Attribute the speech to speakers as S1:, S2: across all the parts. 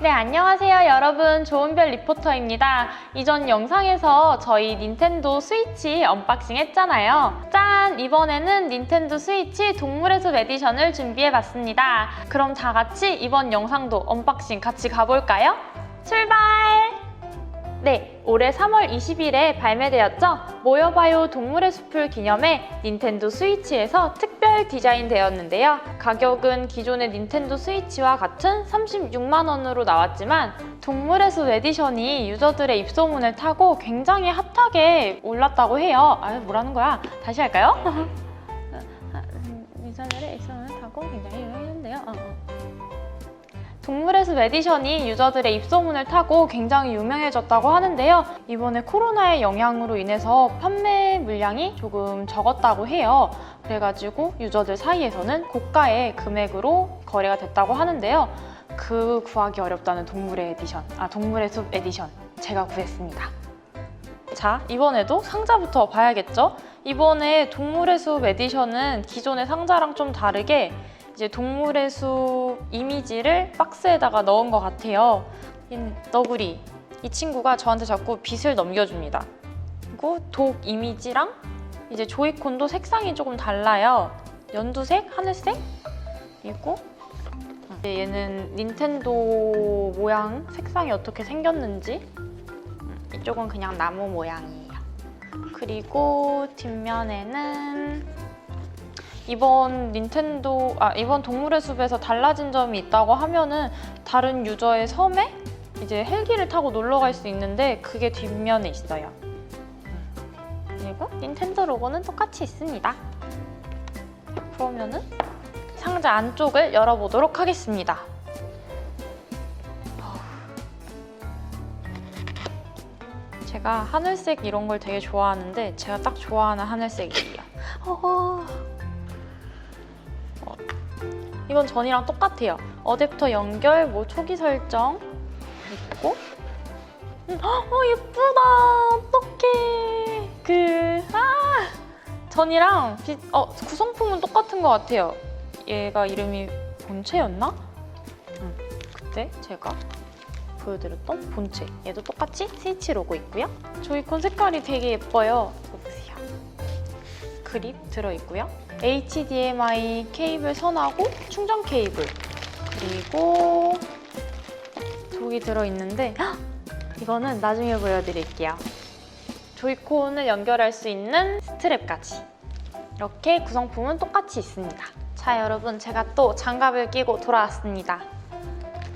S1: 네, 안녕하세요 여러분. 좋은별 리포터입니다. 이전 영상에서 저희 닌텐도 스위치 언박싱 했잖아요. 짠! 이번에는 닌텐도 스위치 동물의 숲 에디션을 준비해봤습니다. 그럼 다 같이 이번 영상도 언박싱 같이 가볼까요? 출발! 네, 올해 3월 20일에 발매되었죠? 모여봐요 동물의 숲을 기념해 닌텐도 스위치에서 특별 디자인되었는데요. 가격은 기존의 닌텐도 스위치와 같은 36만 원으로 나왔지만 동물의 숲 에디션이 유저들의 입소문을 타고 굉장히 핫하게 올랐다고 해요. 아, 뭐라는 거야? 다시 할까요? 유저들의 입소문을 타고 굉장히 유명했는데요. 어, 어. 동물의 숲 에디션이 유저들의 입소문을 타고 굉장히 유명해졌다고 하는데요. 이번에 코로나의 영향으로 인해서 판매 물량이 조금 적었다고 해요. 그래가지고 유저들 사이에서는 고가의 금액으로 거래가 됐다고 하는데요. 그 구하기 어렵다는 동물의 에디션, 아 동물의 숲 에디션 제가 구했습니다. 자, 이번에도 상자부터 봐야겠죠? 이번에 동물의 숲 에디션은 기존의 상자랑 좀 다르게 이제 동물의 숲 이미지를 박스에다가 넣은 것 같아요. 이 너구리. 이 친구가 저한테 자꾸 빛을 넘겨줍니다. 그리고 독 이미지랑 이제 조이콘도 색상이 조금 달라요. 연두색, 하늘색, 그리고 얘는 닌텐도 모양 색상이 어떻게 생겼는지 음, 이쪽은 그냥 나무 모양이에요. 그리고 뒷면에는 이번 닌텐도 아 이번 동물의 숲에서 달라진 점이 있다고 하면은 다른 유저의 섬에 이제 헬기를 타고 놀러 갈 수 있는데 그게 뒷면에 있어요. 음. 그리고 닌텐도 로고는 똑같이 있습니다. 그러면은 상자 안쪽을 열어보도록 하겠습니다. 제가 하늘색 이런 걸 되게 좋아하는데 제가 딱 좋아하는 하늘색이에요. 이건 전이랑 똑같아요. 어댑터 연결, 뭐 초기 설정 있고. 음, 어 예쁘다. 어떡해. 그 아. 전이랑 비, 어 구성품은 똑같은 것 같아요. 얘가 이름이 본체였나? 음, 그때 제가 보여드렸던 본체. 얘도 똑같이 스위치 로고 있고요. 조이콘 색깔이 되게 예뻐요. 보세요. 그립 들어있고요. HDMI 케이블 선하고 충전 케이블 그리고 저기 들어있는데 헉! 이거는 나중에 보여드릴게요. 조이콘을 연결할 수 있는 스트랩까지 이렇게 구성품은 똑같이 있습니다. 자 여러분 제가 또 장갑을 끼고 돌아왔습니다.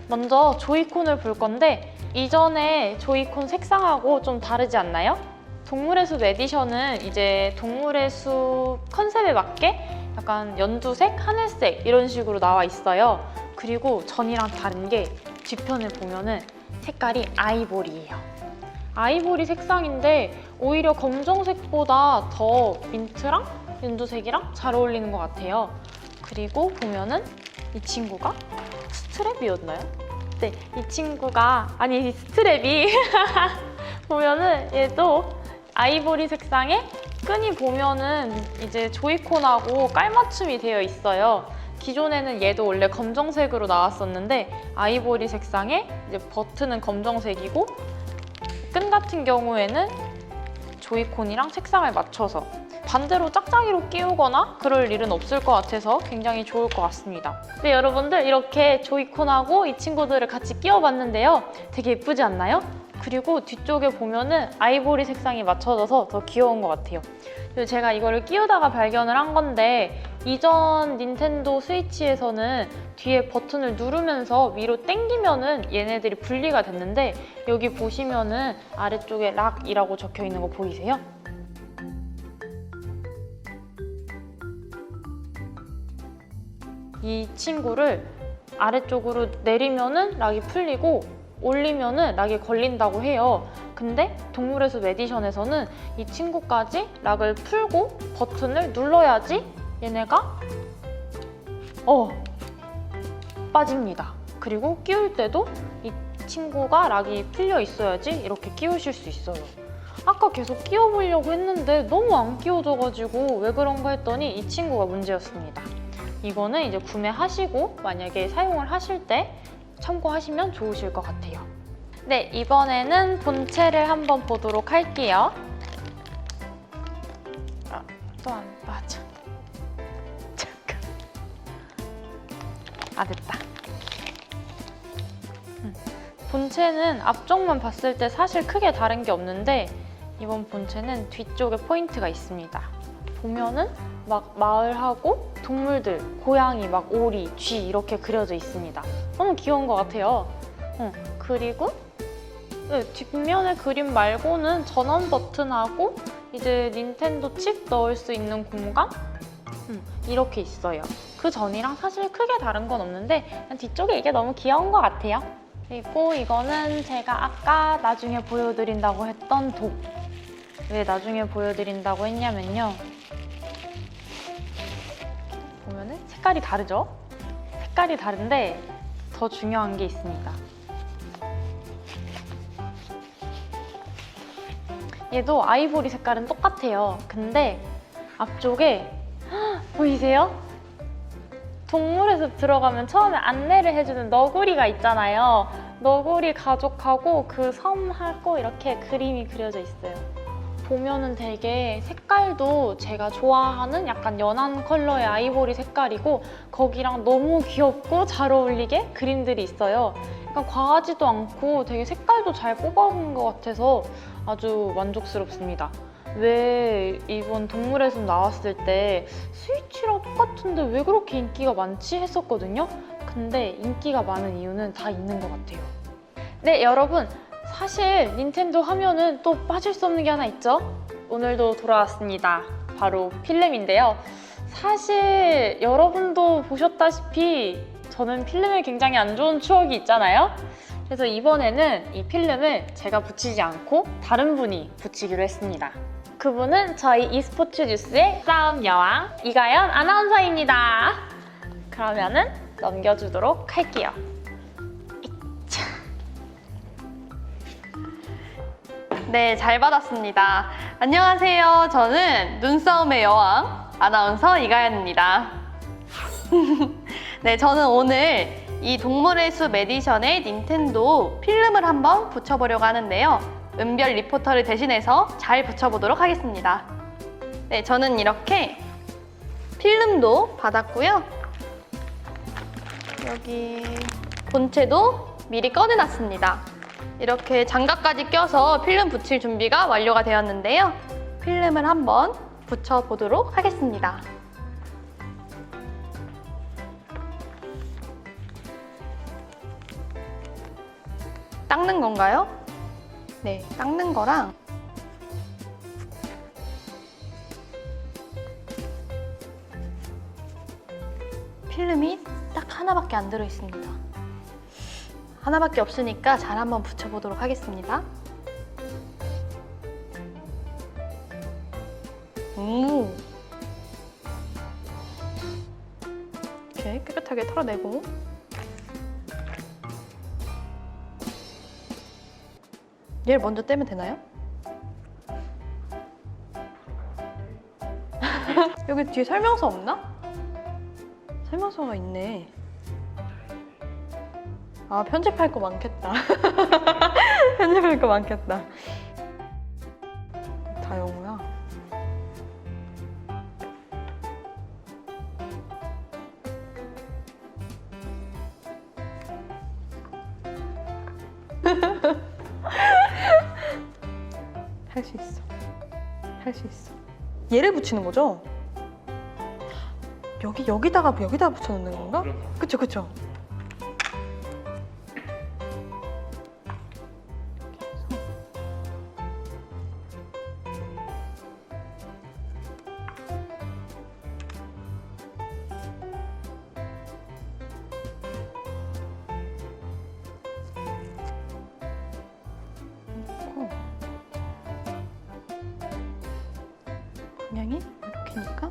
S1: 먼저 조이콘을 볼 건데 이전에 조이콘 색상하고 좀 다르지 않나요? 동물의 숲 에디션은 이제 동물의 숲 컨셉에 맞게 약간 연두색, 하늘색 이런 식으로 나와 있어요. 그리고 전이랑 다른 게 뒤편을 보면은 색깔이 아이보리예요. 아이보리 색상인데 오히려 검정색보다 더 민트랑 연두색이랑 잘 어울리는 것 같아요. 그리고 보면은 이 친구가 스트랩이었나요? 네, 이 친구가 아니 스트랩이 보면은 얘도 아이보리 색상에 끈이 보면은 이제 조이콘하고 깔맞춤이 되어 있어요. 기존에는 얘도 원래 검정색으로 나왔었는데 아이보리 색상에 이제 버튼은 검정색이고 끈 같은 경우에는 조이콘이랑 색상을 맞춰서 반대로 짝짝이로 끼우거나 그럴 일은 없을 것 같아서 굉장히 좋을 것 같습니다. 네, 여러분들 이렇게 조이콘하고 이 친구들을 같이 끼워봤는데요. 되게 예쁘지 않나요? 그리고 뒤쪽에 보면은 아이보리 색상이 맞춰져서 더 귀여운 것 같아요. 그리고 제가 이거를 끼우다가 발견을 한 건데 이전 닌텐도 스위치에서는 뒤에 버튼을 누르면서 위로 당기면은 얘네들이 분리가 됐는데 여기 보시면은 아래쪽에 락이라고 적혀 있는 거 보이세요? 이 친구를 아래쪽으로 내리면은 락이 풀리고 올리면은 락이 걸린다고 해요. 근데 동물의 숲 에디션에서는 이 친구까지 락을 풀고 버튼을 눌러야지 얘네가 어 빠집니다. 그리고 끼울 때도 이 친구가 락이 풀려 있어야지 이렇게 끼우실 수 있어요. 아까 계속 끼워보려고 했는데 너무 안 끼워져가지고 왜 그런가 했더니 이 친구가 문제였습니다. 이거는 이제 구매하시고 만약에 사용을 하실 때 참고하시면 좋으실 것 같아요. 네, 이번에는 본체를 한번 보도록 할게요. 아, 또 안 맞아. 잠깐. 아, 됐다. 음, 본체는 앞쪽만 봤을 때 사실 크게 다른 게 없는데 이번 본체는 뒤쪽에 포인트가 있습니다. 보면은 막 마을하고 동물들, 고양이, 막 오리, 쥐 이렇게 그려져 있습니다. 너무 귀여운 것 같아요. 어, 그리고 네, 뒷면의 그림 말고는 전원 버튼하고 이제 닌텐도 칩 넣을 수 있는 공간 음, 이렇게 있어요. 그 전이랑 사실 크게 다른 건 없는데 뒤쪽에 이게 너무 귀여운 것 같아요. 그리고 이거는 제가 아까 나중에 보여드린다고 했던 독. 왜 나중에 보여드린다고 했냐면요. 색깔이 다르죠? 색깔이 다른데 더 중요한 게 있습니다. 얘도 아이보리 색깔은 똑같아요. 근데 앞쪽에 헉, 보이세요? 동물의 숲 들어가면 처음에 안내를 해주는 너구리가 있잖아요. 너구리 가족하고 그 섬하고 이렇게 그림이 그려져 있어요. 보면은 되게 색깔도 제가 좋아하는 약간 연한 컬러의 아이보리 색깔이고 거기랑 너무 귀엽고 잘 어울리게 그림들이 있어요. 약간 과하지도 않고 되게 색깔도 잘 뽑아온 것 같아서 아주 만족스럽습니다. 왜 이번 동물의 숲 나왔을 때 스위치랑 똑같은데 왜 그렇게 인기가 많지 했었거든요. 근데 인기가 많은 이유는 다 있는 것 같아요. 네, 여러분. 사실 닌텐도 하면은 또 빠질 수 없는 게 하나 있죠? 오늘도 돌아왔습니다. 바로 필름인데요. 사실 여러분도 보셨다시피 저는 필름에 굉장히 안 좋은 추억이 있잖아요. 그래서 이번에는 이 필름을 제가 붙이지 않고 다른 분이 붙이기로 했습니다. 그분은 저희 e스포츠 뉴스의 싸움 여왕 이가연 아나운서입니다. 그러면은 넘겨주도록 할게요.
S2: 네, 잘 받았습니다. 안녕하세요. 저는 눈싸움의 여왕 아나운서 이가연입니다. 네, 저는 오늘 이 동물의 숲 에디션의 닌텐도 필름을 한번 붙여보려고 하는데요. 은별 리포터를 대신해서 잘 붙여보도록 하겠습니다. 네, 저는 이렇게 필름도 받았고요. 여기 본체도 미리 꺼내놨습니다. 이렇게 장갑까지 껴서 필름 붙일 준비가 완료가 되었는데요. 필름을 한번 붙여보도록 하겠습니다. 닦는 건가요? 네, 닦는 거랑 필름이 딱 하나밖에 안 들어 있습니다. 하나밖에 없으니까 잘 한번 붙여보도록 하겠습니다. 오. 이렇게 깨끗하게 털어내고 얘를 먼저 떼면 되나요? 여기 뒤에 설명서 없나? 설명서가 있네. 아 편집할 거 많겠다. 편집할 거 많겠다. 다 영어야. 할 수 있어. 할 수 있어. 얘를 붙이는 거죠? 여기 여기다가 여기다가 붙여놓는 건가? 그쵸 그쵸. 방향이 이렇게니까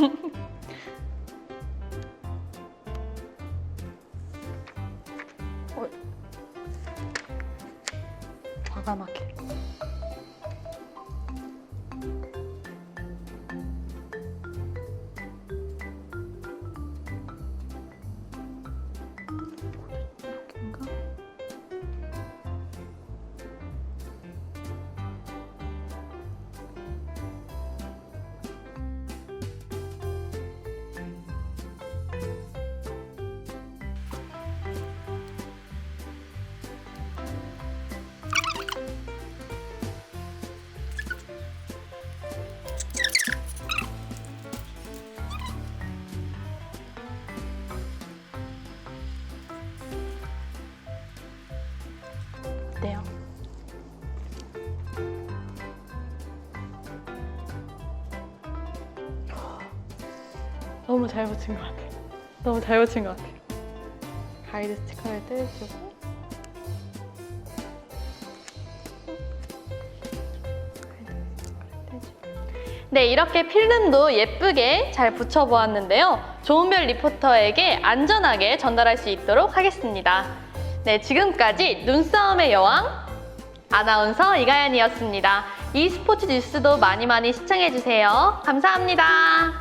S2: 어. 과감하게 너무 잘 붙인 것 같아요. 너무 잘 붙인 것 같아요. 가이드 스티커를 떼주고 네, 이렇게 필름도 예쁘게 잘 붙여보았는데요. 좋은별 리포터에게 안전하게 전달할 수 있도록 하겠습니다. 네, 지금까지 눈싸움의 여왕 아나운서 이가연이었습니다. 이 스포츠 뉴스도 많이 많이 시청해주세요. 감사합니다.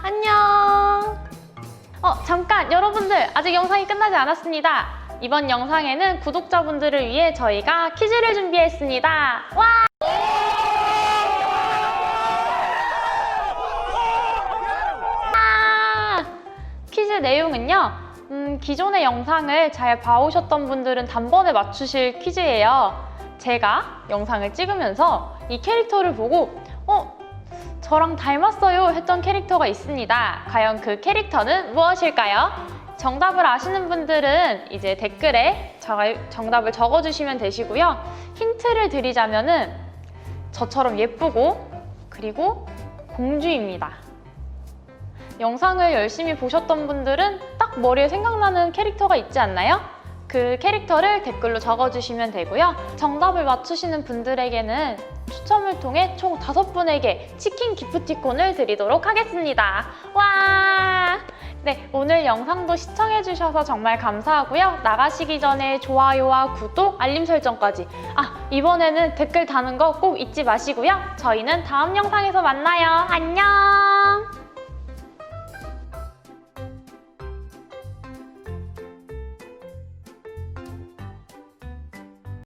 S2: 안녕!
S1: 어, 잠깐! 여러분들, 아직 영상이 끝나지 않았습니다. 이번 영상에는 구독자분들을 위해 저희가 퀴즈를 준비했습니다. 와! 아! 퀴즈 내용은요, 음, 기존의 영상을 잘 봐오셨던 분들은 단번에 맞추실 퀴즈예요. 제가 영상을 찍으면서 이 캐릭터를 보고, 어, 저랑 닮았어요 했던 캐릭터가 있습니다. 과연 그 캐릭터는 무엇일까요? 정답을 아시는 분들은 이제 댓글에 저- 정답을 적어주시면 되시고요. 힌트를 드리자면은 저처럼 예쁘고 그리고 공주입니다. 영상을 열심히 보셨던 분들은 딱 머리에 생각나는 캐릭터가 있지 않나요? 그 캐릭터를 댓글로 적어주시면 되고요. 정답을 맞추시는 분들에게는 추첨을 통해 총 다섯 분에게 치킨 기프티콘을 드리도록 하겠습니다. 와! 네, 오늘 영상도 시청해주셔서 정말 감사하고요. 나가시기 전에 좋아요와 구독, 알림 설정까지. 아, 이번에는 댓글 다는 거 꼭 잊지 마시고요. 저희는 다음 영상에서 만나요. 안녕!